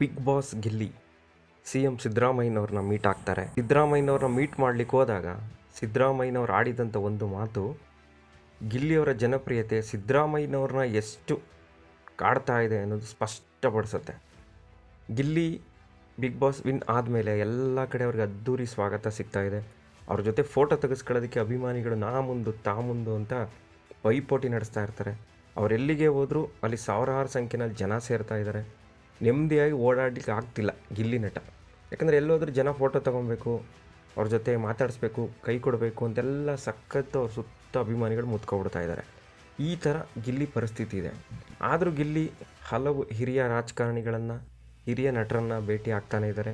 Bigg Boss Gilli. C M ಸಿದ್ದರಾಮಯ್ಯನವ್ರನ್ನ meet ಆಗ್ತಾರೆ. ಸಿದ್ದರಾಮಯ್ಯನವ್ರನ್ನ meet ಮಾಡಲಿಕ್ಕೆ ಹೋದಾಗ ಸಿದ್ದರಾಮಯ್ಯನವ್ರು ಆಡಿದಂಥ ಒಂದು ಮಾತು, ಗಿಲ್ಲಿಯವರ ಜನಪ್ರಿಯತೆ ಸಿದ್ದರಾಮಯ್ಯನವ್ರನ್ನ ಎಷ್ಟು ಕಾಡ್ತಾ ಇದೆ ಅನ್ನೋದು ಸ್ಪಷ್ಟಪಡಿಸುತ್ತೆ. ಗಿಲ್ಲಿ ಬಿಗ್ ಬಾಸ್ ವಿನ್ ಆದಮೇಲೆ ಎಲ್ಲ ಕಡೆ ಅವ್ರಿಗೆ ಅದ್ದೂರಿ ಸ್ವಾಗತ ಸಿಗ್ತಾ ಇದೆ. ಅವ್ರ ಜೊತೆ ಫೋಟೋ ತೆಗೆಸ್ಕೊಳ್ಳೋದಕ್ಕೆ ಅಭಿಮಾನಿಗಳು ನಾ ಮುಂದು, ತಾ ಮುಂದು ಅಂತ ಪೈಪೋಟಿ ನಡೆಸ್ತಾ ಇರ್ತಾರೆ. ಅವರೆಲ್ಲಿಗೆ ಹೋದರೂ ಅಲ್ಲಿ ಸಾವಿರಾರು ಸಂಖ್ಯೆನಲ್ಲಿ ಜನ ಸೇರ್ತಾ ಇದ್ದಾರೆ ನೆಮ್ಮದಿಯಾಗಿ ಓಡಾಡಲಿಕ್ಕೆ ಆಗ್ತಿಲ್ಲ ಗಿಲ್ಲಿ ನಟ. ಯಾಕಂದರೆ ಎಲ್ಲೋದ್ರೂ ಜನ ಫೋಟೋ ತೊಗೊಬೇಕು, ಅವ್ರ ಜೊತೆ ಮಾತಾಡಿಸ್ಬೇಕು, ಕೈ ಕೊಡಬೇಕು ಅಂತೆಲ್ಲ ಸಖತ್ತು ಅವ್ರ ಸುತ್ತ ಅಭಿಮಾನಿಗಳು ಮುತ್ಕೊಬಿಡ್ತಾ ಇದ್ದಾರೆ ಈ ಥರ ಗಿಲ್ಲಿ ಪರಿಸ್ಥಿತಿ ಇದೆ. ಆದರೂ ಗಿಲ್ಲಿ ಹಲವು ಹಿರಿಯ ರಾಜಕಾರಣಿಗಳನ್ನು, ಹಿರಿಯ ನಟರನ್ನು ಭೇಟಿ ಆಗ್ತಾನೆ ಇದ್ದಾರೆ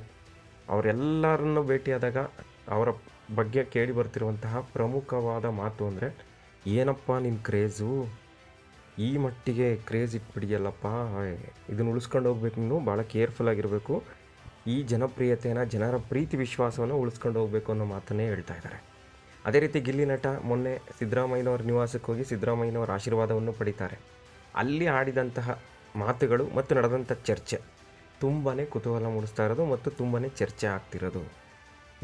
ಅವರೆಲ್ಲರನ್ನು ಭೇಟಿಯಾದಾಗ ಅವರ ಬಗ್ಗೆ ಕೇಳಿ ಬರ್ತಿರುವಂತಹ ಪ್ರಮುಖವಾದ ಮಾತು ಅಂದರೆ, ಏನಪ್ಪ ನಿನ್ನ ಕ್ರೇಜು ಈ ಮಟ್ಟಿಗೆ ಕ್ರೇಜ್ ಇಟ್ಬಿಡಿಯಲ್ಲಪ್ಪ. ಇದನ್ನು ಉಳಿಸ್ಕೊಂಡು ಹೋಗ್ಬೇಕು ನೀನು ಭಾಳ ಕೇರ್ಫುಲ್ ಆಗಿರಬೇಕು. ಈ ಜನಪ್ರಿಯತೆಯನ್ನು ಜನರ ಪ್ರೀತಿ ವಿಶ್ವಾಸವನ್ನು ಉಳಿಸ್ಕೊಂಡು ಹೋಗಬೇಕು ಅನ್ನೋ ಮಾತನ್ನೇ ಹೇಳ್ತಾ ಇದ್ದಾರೆ. ಅದೇ ರೀತಿ ಗಿಲ್ಲಿ ನಟ ಮೊನ್ನೆ ಸಿದ್ದರಾಮಯ್ಯನವರ ನಿವಾಸಕ್ಕೆ ಹೋಗಿ ಸಿದ್ದರಾಮಯ್ಯನವರ ಆಶೀರ್ವಾದವನ್ನು ಪಡಿತಾರೆ. ಅಲ್ಲಿ ಆಡಿದಂತಹ ಮಾತುಗಳು ಮತ್ತು ನಡೆದಂಥ ಚರ್ಚೆ ತುಂಬಾ ಕುತೂಹಲ ಮೂಡಿಸ್ತಾ ಇರೋದು ಮತ್ತು ತುಂಬಾ ಚರ್ಚೆ ಆಗ್ತಿರೋದು.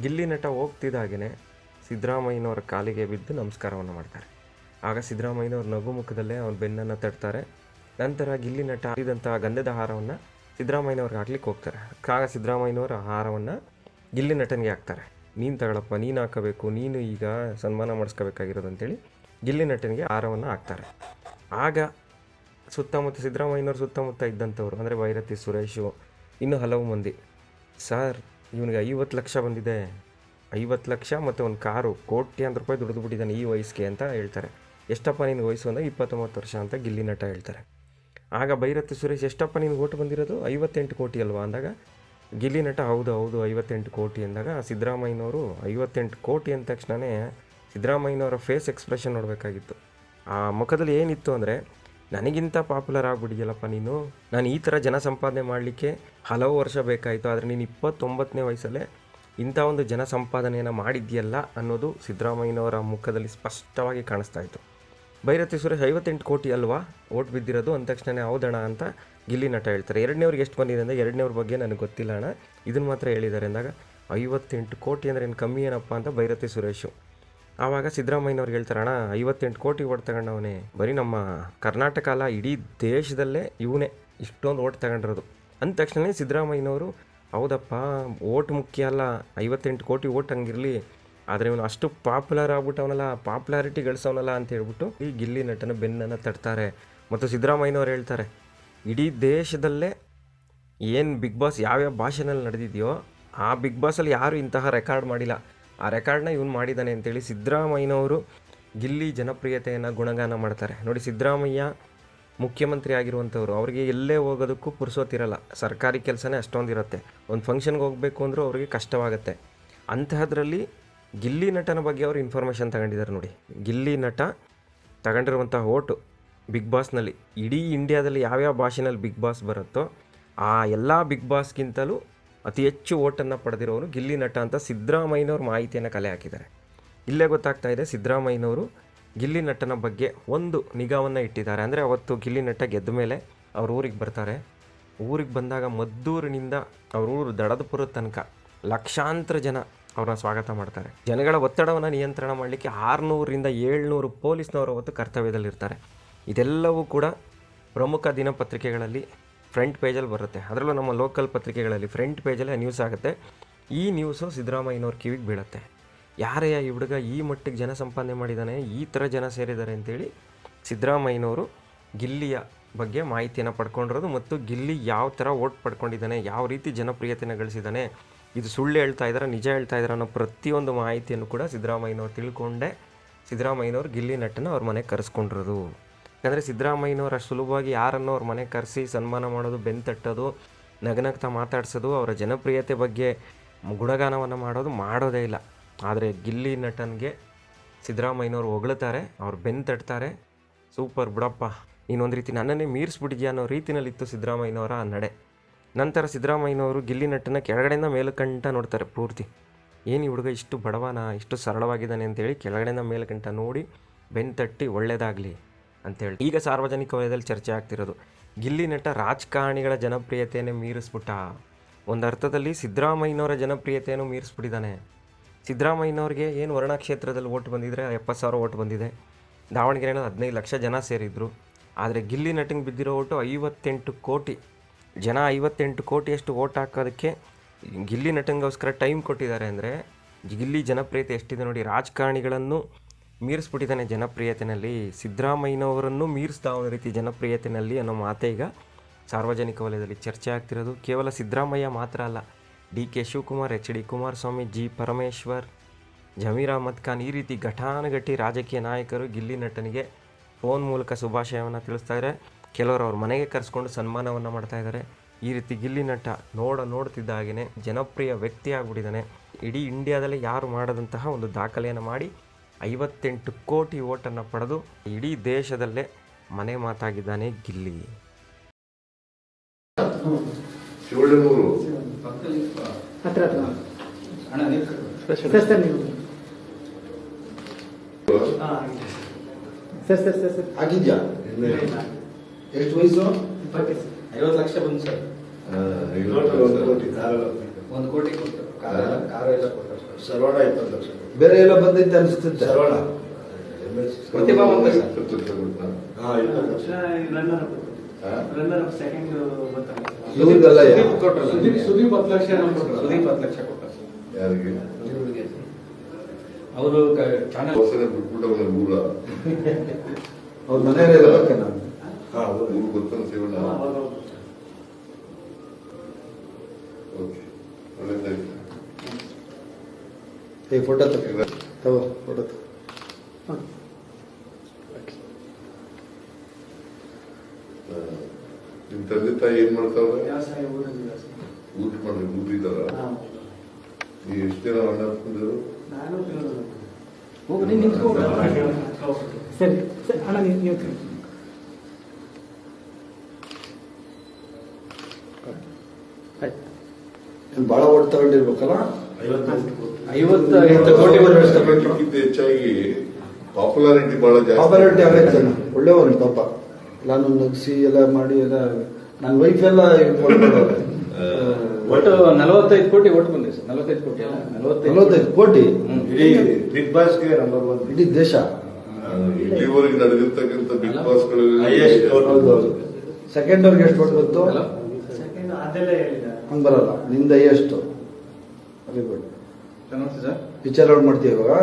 ಗಿಲ್ಲಿ ನಟ ಹೋಗ್ತಿದ್ದಾಗೇ ಸಿದ್ದರಾಮಯ್ಯನವರ ಕಾಲಿಗೆ ಬಿದ್ದು ನಮಸ್ಕಾರವನ್ನು ಮಾಡ್ತಾರೆ. ಆಗ ಸಿದ್ದರಾಮಯ್ಯನವ್ರ ನಗು ಮುಖದಲ್ಲೇ ಅವ್ರ ಬೆನ್ನನ್ನು ತಟ್ತಾರೆ. ನಂತರ ಗಿಲ್ಲಿ ನಟ ಗಂಧದ ಹಾರವನ್ನು ಸಿದ್ದರಾಮಯ್ಯನವ್ರಿಗೆ ಹಾಕ್ಲಿಕ್ಕೆ ಹೋಗ್ತಾರೆ. ಆಗ ಸಿದ್ದರಾಮಯ್ಯನವರ ಹಾರವನ್ನು ಗಿಲ್ಲಿ ನಟನಿಗೆ ಹಾಕ್ತಾರೆ. ನೀನು ತಗೊಳಪ್ಪ, ನೀನು ಹಾಕಬೇಕು, ನೀನು ಈಗ ಸನ್ಮಾನ ಮಾಡಿಸ್ಕೋಬೇಕಾಗಿರೋದು ಅಂತೇಳಿ ಗಿಲ್ಲಿ ನಟನಿಗೆ ಹಾರವನ್ನು ಹಾಕ್ತಾರೆ. ಆಗ ಸುತ್ತಮುತ್ತ, ಸಿದ್ದರಾಮಯ್ಯನವ್ರ ಸುತ್ತಮುತ್ತ ಇದ್ದಂಥವ್ರು, ಅಂದರೆ ಭೈರತಿ ಸುರೇಶು, ಇನ್ನೂ ಹಲವು ಮಂದಿ, ಸರ್, ಇವನಿಗೆ ಐವತ್ತು ಲಕ್ಷ ಬಂದಿದೆ. ಐವತ್ತು ಲಕ್ಷ ಮತ್ತು ಒಂದು ಕಾರು, ಕೋಟ್ಯಾಂತರ ರೂಪಾಯಿ ದುಡಿದು ಬಿಟ್ಟಿದ್ದಾನೆ ಈ ವಯಸ್ಸಿಗೆ ಅಂತ ಹೇಳ್ತಾರೆ. ಎಷ್ಟಪ್ಪ ನಿನಗೆ ವಯಸ್ಸು ಅಂದಾಗ ಇಪ್ಪತ್ತೊಂಬತ್ತು ವರ್ಷ ಅಂತ ಗಿಲ್ಲಿ ನಟ ಹೇಳ್ತಾರೆ. ಆಗ ಭೈರತ್, ಸುರೇಶ್ ಎಷ್ಟಪ್ಪ ನಿನ್ಗೆ ಓಟು ಬಂದಿರೋದು? ಐವತ್ತೆಂಟು ಕೋಟಿ ಅಲ್ವಾ ಅಂದಾಗ? ಗಿಲ್ಲಿ ನಟ ಹೌದು ಹೌದು, ಐವತ್ತೆಂಟು ಕೋಟಿ ಅಂದಾಗ ಸಿದ್ದರಾಮಯ್ಯನವರು ಐವತ್ತೆಂಟು ಕೋಟಿ ಅಂದ ತಕ್ಷಣವೇ ಸಿದ್ದರಾಮಯ್ಯನವರ ಫೇಸ್ ಎಕ್ಸ್ಪ್ರೆಷನ್ ನೋಡಬೇಕಾಗಿತ್ತು. ಆ ಮುಖದಲ್ಲಿ ಏನಿತ್ತು ಅಂದರೆ, ನನಗಿಂತ ಪಾಪ್ಯುಲರ್ ಆಗಿಬಿಡಿದೆಯಲ್ಲಪ್ಪ ನೀನು? ನಾನು ಈ ಥರ ಜನ ಸಂಪಾದನೆ ಮಾಡಲಿಕ್ಕೆ ಹಲವು ವರ್ಷ ಬೇಕಾಯಿತು, ಆದರೆ ನೀನು ಇಪ್ಪತ್ತೊಂಬತ್ತನೇ ವಯಸ್ಸಲ್ಲೇ ಇಂಥ ಒಂದು ಜನ ಸಂಪಾದನೆಯನ್ನು ಮಾಡಿದ್ಯಲ್ಲ ಅನ್ನೋದು ಸಿದ್ದರಾಮಯ್ಯನವರ ಮುಖದಲ್ಲಿ ಸ್ಪಷ್ಟವಾಗಿ ಕಾಣಿಸ್ತಾ ಇತ್ತು. ಭೈರತಿ ಸುರೇಶ್ ಐವತ್ತೆಂಟು ಕೋಟಿ ಅಲ್ವಾ ಓಟ್ ಬಿದ್ದಿರೋದು? ಅಂದ ತಕ್ಷಣ ಹೌದಣ ಅಂತ ಗಿಲ್ಲಿ ನಟ ಹೇಳ್ತಾರೆ. ಎರಡನೇವ್ರಿಗೆ ಎಷ್ಟು ಬಂದಿದೆ ಅಂದರೆ ಎರಡನೇವ್ರ ಬಗ್ಗೆ ನನಗೆ ಗೊತ್ತಿಲ್ಲ ಅಣ್ಣ. ಇದನ್ನು ಮಾತ್ರ ಹೇಳಿದ್ದಾರೆ ಅಂದಾಗ ಐವತ್ತೆಂಟು ಕೋಟಿ ಅಂದರೆ ಏನು ಕಮ್ಮಿ ಏನಪ್ಪ ಅಂತ ಭೈರತಿ ಸುರೇಶು. ಆವಾಗ ಸಿದ್ದರಾಮಯ್ಯನವ್ರಿಗೆ ಹೇಳ್ತಾರೆ, ಅಣ್ಣ, ಐವತ್ತೆಂಟು ಕೋಟಿ ಓಟ್ ತಗೊಂಡವನೇ ಬರೀ ನಮ್ಮ ಕರ್ನಾಟಕ ಅಲ್ಲ, ಇಡೀ ದೇಶದಲ್ಲೇ ಇವನೇ ಇಷ್ಟೊಂದು ಓಟ್ ತಗೊಂಡಿರೋದು. ಅಂದ ತಕ್ಷಣನೇ ಸಿದ್ದರಾಮಯ್ಯನವರು, ಹೌದಪ್ಪ, ಓಟ್ ಮುಖ್ಯ ಅಲ್ಲ, ಐವತ್ತೆಂಟು ಕೋಟಿ ಓಟ್ ಹಂಗಿರಲಿ. ಆದರೆ ಇವನು ಅಷ್ಟು ಪಾಪ್ಯುಲರ್ ಆಗ್ಬಿಟ್ಟವನಲ್ಲ ಪಾಪ್ಯುಲಾರಿಟಿ ಗಳಿಸೋನಲ್ಲ ಅಂತ ಹೇಳ್ಬಿಟ್ಟು ಈ ಗಿಲ್ಲಿ ನಟನ ಬೆನ್ನನ್ನು ತಡ್ತಾರೆ. ಮತ್ತು ಸಿದ್ದರಾಮಯ್ಯನವ್ರು ಹೇಳ್ತಾರೆ, ಇಡೀ ದೇಶದಲ್ಲೇ ಏನು ಬಿಗ್ ಬಾಸ್ ಯಾವ್ಯಾವ ಭಾಷೆನಲ್ಲಿ ನಡೆದಿದೆಯೋ ಆ ಬಿಗ್ ಬಾಸಲ್ಲಿ ಯಾರು ಇಂತಹ ರೆಕಾರ್ಡ್ ಮಾಡಿಲ್ಲ. ಆ ರೆಕಾರ್ಡ್ನ ಇವನು ಮಾಡಿದ್ದಾನೆ ಅಂತೇಳಿ ಸಿದ್ದರಾಮಯ್ಯನವರು ಗಿಲ್ಲಿ ಜನಪ್ರಿಯತೆಯನ್ನು ಗುಣಗಾನ ಮಾಡ್ತಾರೆ. ನೋಡಿ ಸಿದ್ದರಾಮಯ್ಯ ಮುಖ್ಯಮಂತ್ರಿ ಆಗಿರುವಂಥವ್ರು, ಅವರಿಗೆ ಎಲ್ಲೇ ಹೋಗೋದಕ್ಕೂ ಪುರ್ಸೋತಿರಲ್ಲ ಸರ್ಕಾರಿ ಕೆಲಸನೇ ಅಷ್ಟೊಂದಿರುತ್ತೆ. ಒಂದು ಫಂಕ್ಷನ್ಗೆ ಹೋಗಬೇಕು ಅಂದರೂ ಅವರಿಗೆ ಕಷ್ಟವಾಗುತ್ತೆ. ಅಂತಹದ್ರಲ್ಲಿ ಗಿಲ್ಲಿ ನಟನ ಬಗ್ಗೆ ಅವರು ಇನ್ಫಾರ್ಮೇಷನ್ ತಗೊಂಡಿದ್ದಾರೆ ನೋಡಿ. ಗಿಲ್ಲಿ ನಟ ತಗೊಂಡಿರುವಂಥ ಓಟು ಬಿಗ್ ಬಾಸ್ನಲ್ಲಿ ಇಡೀ ಇಂಡಿಯಾದಲ್ಲಿ ಯಾವ್ಯಾವ ಭಾಷೆನಲ್ಲಿ ಬಿಗ್ ಬಾಸ್ ಬರುತ್ತೋ ಆ ಎಲ್ಲ ಬಿಗ್ ಬಾಸ್ಗಿಂತಲೂ ಅತಿ ಹೆಚ್ಚು ಓಟನ್ನು ಪಡೆದಿರೋರು ಗಿಲ್ಲಿ ನಟ ಅಂತ ಸಿದ್ದರಾಮಯ್ಯನವ್ರ ಮಾಹಿತಿಯನ್ನು ಕಲೆ ಹಾಕಿದ್ದಾರೆ. ಇಲ್ಲೇ ಗೊತ್ತಾಗ್ತಾ ಇದೆ ಸಿದ್ದರಾಮಯ್ಯನವರು ಗಿಲ್ಲಿ ನಟನ ಬಗ್ಗೆ ಒಂದು ನಿಗಾವನ್ನು ಇಟ್ಟಿದ್ದಾರೆ. ಅಂದರೆ ಅವತ್ತು ಗಿಲ್ಲಿ ನಟ ಗೆದ್ದ ಮೇಲೆ ಅವ್ರ ಊರಿಗೆ ಬರ್ತಾರೆ. ಊರಿಗೆ ಬಂದಾಗ ಮದ್ದೂರಿನಿಂದ ಅವ್ರ ಊರು ದಡದಪುರದ ತನಕ ಲಕ್ಷಾಂತರ ಜನ ಅವ್ರನ್ನ ಸ್ವಾಗತ ಮಾಡ್ತಾರೆ. ಜನಗಳ ಒತ್ತಡವನ್ನು ನಿಯಂತ್ರಣ ಮಾಡಲಿಕ್ಕೆ ಆರುನೂರಿಂದ ಏಳ್ನೂರು ಪೊಲೀಸ್ನವರು ಅವತ್ತು ಕರ್ತವ್ಯದಲ್ಲಿರ್ತಾರೆ. ಇದೆಲ್ಲವೂ ಕೂಡ ಪ್ರಮುಖ ದಿನಪತ್ರಿಕೆಗಳಲ್ಲಿ ಫ್ರಂಟ್ ಪೇಜಲ್ಲಿ ಬರುತ್ತೆ. ಅದರಲ್ಲೂ ನಮ್ಮ ಲೋಕಲ್ ಪತ್ರಿಕೆಗಳಲ್ಲಿ ಫ್ರಂಟ್ ಪೇಜಲ್ಲೇ ನ್ಯೂಸ್ ಆಗುತ್ತೆ. ಈ ನ್ಯೂಸು ಸಿದ್ದರಾಮಯ್ಯನವ್ರ ಕಿವಿಗೆ ಬೀಳುತ್ತೆ. ಯಾರೇ ಈ ಹುಡುಗ ಈ ಮಟ್ಟಿಗೆ ಜನ ಸಂಪಾದನೆ ಮಾಡಿದ್ದಾನೆ ಈ ಥರ ಜನ ಸೇರಿದ್ದಾರೆ ಅಂತೇಳಿ ಸಿದ್ದರಾಮಯ್ಯನವರು ಗಿಲ್ಲಿಯ ಬಗ್ಗೆ ಮಾಹಿತಿಯನ್ನು ಪಡ್ಕೊಂಡಿರೋದು ಮತ್ತು ಗಿಲ್ಲಿ ಯಾವ ಥರ ಓಟ್ ಪಡ್ಕೊಂಡಿದ್ದಾನೆ, ಯಾವ ರೀತಿ ಜನಪ್ರಿಯತೆಯನ್ನು ಗಳಿಸಿದ್ದಾನೆ ಇದು ಸುಳ್ಳು ಹೇಳ್ತಾ ಇದ್ದಾರೆ ನಿಜ ಹೇಳ್ತಾ ಇದ್ದಾರೆ ಅನ್ನೋ ಪ್ರತಿಯೊಂದು ಮಾಹಿತಿಯನ್ನು ಕೂಡ ಸಿದ್ದರಾಮಯ್ಯನವ್ರು ತಿಳ್ಕೊಂಡೆ. ಸಿದ್ದರಾಮಯ್ಯನವ್ರು ಗಿಲ್ಲಿ ನಟನ ಅವ್ರ ಮನೆಗೆ ಕರೆಸ್ಕೊಂಡಿರೋದು. ಯಾಕಂದರೆ ಸಿದ್ದರಾಮಯ್ಯನವ್ರು ಅಷ್ಟು ಸುಲಭವಾಗಿ ಯಾರನ್ನೋ ಅವ್ರ ಮನೆಗೆ ಕರೆಸಿ ಸನ್ಮಾನ ಮಾಡೋದು, ಬೆನ್ ತಟ್ಟೋದು, ನಗನಗ್ತಾ ಮಾತಾಡ್ಸೋದು, ಅವರ ಜನಪ್ರಿಯತೆ ಬಗ್ಗೆ ಗುಣಗಾನವನ್ನು ಮಾಡೋದು ಮಾಡೋದೇ ಇಲ್ಲ. ಆದರೆ ಗಿಲ್ಲಿ ನಟನಿಗೆ ಸಿದ್ದರಾಮಯ್ಯನವ್ರು ಹೊಗಳ್ತಾರೆ, ಅವ್ರು ಬೆನ್ನು ತಟ್ತಾರೆ. ಸೂಪರ್ ಬಿಡಪ್ಪ ಇನ್ನೊಂದು ರೀತಿ ನನ್ನನ್ನೇ ಮೀರಿಸ್ಬಿಟ್ಟಿದ್ಯಾ ಅನ್ನೋ ರೀತಿನಲ್ಲಿತ್ತು ಸಿದ್ದರಾಮಯ್ಯನವರ ನಡೆ. ನಂತರ ಸಿದ್ದರಾಮಯ್ಯನವರು ಗಿಲ್ಲಿ ಕೆಳಗಡೆಯಿಂದ ಮೇಲುಕಂಠ ನೋಡ್ತಾರೆ ಪೂರ್ತಿ. ಏನು ಈ ಹುಡುಗ ಇಷ್ಟು ಬಡವನ, ಇಷ್ಟು ಸರಳವಾಗಿದ್ದಾನೆ ಅಂತೇಳಿ ಕೆಳಗಡೆಯಿಂದ ಮೇಲುಕಂಠ ನೋಡಿ ಬೆನ್ನು ತಟ್ಟಿ ಒಳ್ಳೆಯದಾಗಲಿ ಅಂತೇಳಿ. ಈಗ ಸಾರ್ವಜನಿಕ ವಲಯದಲ್ಲಿ ಚರ್ಚೆ ಆಗ್ತಿರೋದು. ಗಿಲ್ಲಿ ನಟ ರಾಜಕಾರಣಿಗಳ ಜನಪ್ರಿಯತೆಯನ್ನು ಮೀರಿಸ್ಬಿಟ್ಟ. ಒಂದು ಅರ್ಥದಲ್ಲಿ ಸಿದ್ದರಾಮಯ್ಯನವರ ಜನಪ್ರಿಯತೆಯನ್ನು ಮೀರಿಸ್ಬಿಟ್ಟಿದ್ದಾನೆ. ಸಿದ್ದರಾಮಯ್ಯನವ್ರಿಗೆ ಏನು ವರ್ಣ ಕ್ಷೇತ್ರದಲ್ಲಿ ಓಟ್ ಬಂದಿದ್ರೆ ಎಪ್ಪತ್ತು ಸಾವಿರ ಓಟ್ ಬಂದಿದೆ. ದಾವಣಗೆರೆಯಲ್ಲಿ ಹದಿನೈದು ಲಕ್ಷ ಜನ ಸೇರಿದ್ರು. ಆದರೆ ಗಿಲ್ಲಿ ನಟಿಂಗ್ ಬಿದ್ದಿರೋ ಓಟು ಐವತ್ತೆಂಟು ಕೋಟಿ ಜನ ಐವತ್ತೆಂಟು ಕೋಟಿಯಷ್ಟು ಓಟ್ ಹಾಕೋದಕ್ಕೆ ಗಿಲ್ಲಿ ನಟಂಗೋಸ್ಕರ ಟೈಮ್ ಕೊಟ್ಟಿದ್ದಾರೆ ಅಂದರೆ ಗಿಲ್ಲಿ ಜನಪ್ರಿಯತೆ ಎಷ್ಟಿದೆ ನೋಡಿ, ರಾಜಕಾರಣಿಗಳನ್ನು ಮೀರಿಸ್ಬಿಟ್ಟಿದ್ದಾನೆ ಜನಪ್ರಿಯತೆಯಲ್ಲಿ ಸಿದ್ದರಾಮಯ್ಯನವರನ್ನು ಮೀರಿಸ್ತಾ ಒಂದು ರೀತಿ ಜನಪ್ರಿಯತೆಯಲ್ಲಿ ಅನ್ನೋ ಮಾತೇ ಈಗ ಸಾರ್ವಜನಿಕ ವಲಯದಲ್ಲಿ ಚರ್ಚೆ ಆಗ್ತಿರೋದು. ಕೇವಲ ಸಿದ್ದರಾಮಯ್ಯ ಮಾತ್ರ ಅಲ್ಲ, D K Shivakumar, H D Kumaraswamy, G Parameshwar, Zameer Ahmed Khan ಈ ರೀತಿ ಘಟಾನುಘಟಿ ರಾಜಕೀಯ ನಾಯಕರು ಗಿಲ್ಲಿ ನಟನಿಗೆ ಫೋನ್ ಮೂಲಕ ಶುಭಾಶಯವನ್ನು ತಿಳಿಸ್ತಾ ಇದ್ದಾರೆ. ಕೆಲವರು ಅವ್ರ ಮನೆಗೆ ಕರೆಸ್ಕೊಂಡು ಸನ್ಮಾನವನ್ನು ಮಾಡ್ತಾ ಇದ್ದಾರೆ. ಈ ರೀತಿ ಗಿಲ್ಲಿ ನಟ ನೋಡ ನೋಡ್ತಿದ್ದ ಹಾಗೆಯೇ ಜನಪ್ರಿಯ ವ್ಯಕ್ತಿ ಆಗ್ಬಿಟ್ಟಿದ್ದಾನೆ. ಇಡೀ ಇಂಡಿಯಾದಲ್ಲೇ ಯಾರು ಮಾಡದಂತಹ ಒಂದು ದಾಖಲೆಯನ್ನು ಮಾಡಿ ಐವತ್ತೆಂಟು ಕೋಟಿ ಓಟನ್ನು ಪಡೆದು ಇಡೀ ದೇಶದಲ್ಲೇ ಮನೆ ಮಾತಾಗಿದ್ದಾನೆ ಗಿಲ್ಲಿ. ಸರ್ ಸರ್ ಸರ್ ಎಷ್ಟು ವಯಸ್ಸು? ಐವತ್ತು ಲಕ್ಷ ಬಂತು ಸರ್. ಒಂದು ಕೋಟಿ ಒಂದು ಕೋಟಿ ಕೊಟ್ಟು. ಕಾರ ಕಾರ ಎಲ್ಲ ಕೊಟ್ಟರು ಸರ್. ಸರ್ವಾಣ ಇಪ್ಪತ್ತು ಲಕ್ಷ ಬೇರೆ ಎಲ್ಲ ಬಂದೈತೆ ಅನ್ಸುತ್ತೆ. ಸರ್ವಾಣ ಪ್ರತಿಭಾ ಬಂದ ಸರ್. ಹಾ ಇಪ್ಪತ್ತು ಲಕ್ಷ. ಸುದೀಪ್ ಹತ್ತು ಲಕ್ಷ ಏನೋ ಕೊಟ್ರು. ಸುದೀಪ್ ಹತ್ತು ಲಕ್ಷ ಕೊಟ್ಟ ಸರ್. ಯಾರಿಗೆ? ಅವರು ಚಾನಲ್ ಅವ್ರ ಮನೆಯಲ್ಲೇ? ಹಾ ಊರು ಗೊತ್ತಾನ ಶಿವಣ್ಣ ಓಕೆ ಒಳ್ಳೆದಾಯ್ತು. ಏ ಫೋಟೋ ತಗೋ. ತಗೋ ಫೋಟೋ ತಗೋ. ಆ, ನಿಮ್ ತಂದೆ ತಾಯಿ ಏನ್ ಮಾಡ್ತಾವ್ರೆ. ಊಟ ಮಾಡಿ ಊಟಿದಾರ? ಹಾ. ನೀವು ಎಷ್ಟು ಜನ ಅಣ್ಣ. ಸರಿ ಸರಿ ಅಣ್ಣ ನೀವು ನೀವು ತಿನ್ನು. ಆಯ್ತು. ಭಾಳ ಓಟ್ ತಗೊಂಡಿರ್ಬೇಕಲ್ಲ? ಹೆಚ್ಚಾಗಿ ಪಾಪ್ಯುಲಾರಿಟಿ ಬಹಳ ಪಾಪ್ಯುಲಾರಿಟಿ ಆಗೈತೆ ಜನ ಒಳ್ಳೆಯವನು ಪಾಪ. ನಾನು ನಗ್ಸಿ ಎಲ್ಲ ಮಾಡಿ ಎಲ್ಲ ನನ್ನ ವೈಫ್ ಎಲ್ಲ. ಒಟ್ಟು ನಲವತ್ತೈದು ಕೋಟಿ ಒಟ್ಟು ಬಂದಿದೆ ಸರ್. ನಲವತ್ತೈದು ಕೋಟಿ ಅಲ್ಲ ನಲವತ್ತೈದು ಕೋಟಿ. ಹ್ಮ್. ಇಡೀ ಬಿಗ್ ಬಾಸ್ಗೆ ನಂಬರ್ ಒನ್ ಇಡೀ ದೇಶ? ಇಲ್ಲಿವರೆಗೆ ನಡೆದಿರ್ತಕ್ಕಂಥ ಬಿಗ್ ಬಾಸ್ Highest vote. ಹೌದು ಹೌದು ಸೆಕೆಂಡ್ ಅವ್ರಿಗೆ ಎಷ್ಟು ಓಟ್ ಬಂತು ಅಲ್ಲ? ಸೆಕೆಂಡ್ ಅದೆಲ್ಲ ಹೇಳಿದ ಹಂಗ್ ಬರಲ್ಲ. ನಿಂದ ಎಷ್ಟು? ವೆರಿ ಗುಡ್ ವಿಚಾರ ಮಾಡ್ತೀವಿ ಇವಾಗ?